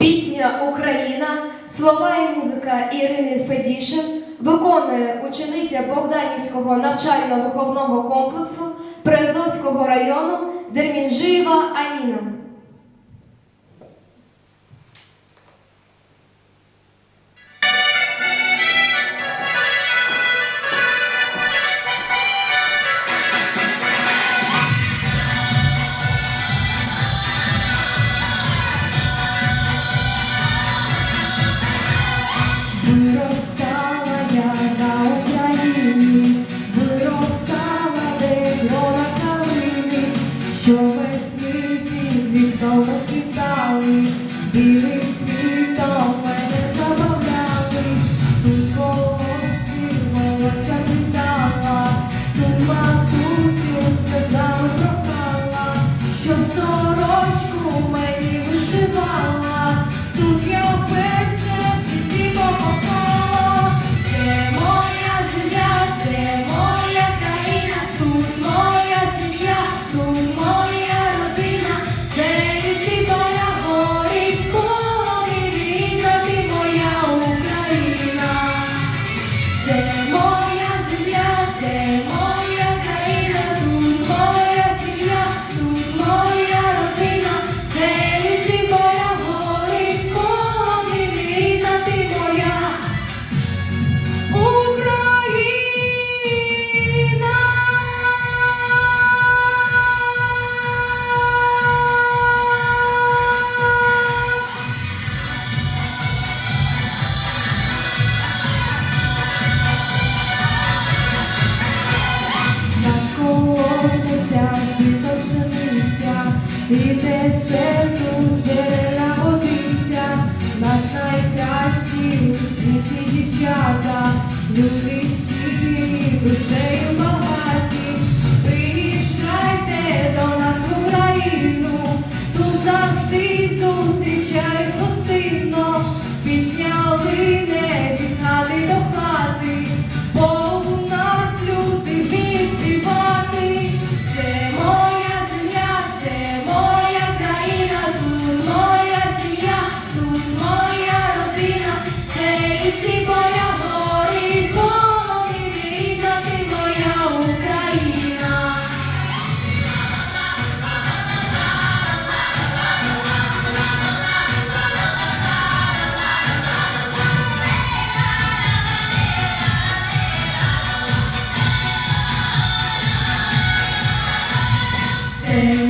Пісня Україна, слова і музика Ірини Федішин виконує учениця Богданівського навчально-виховного комплексу Приазовського району Дермінжиєва Аніна. Ikaw mas kitawin, nothing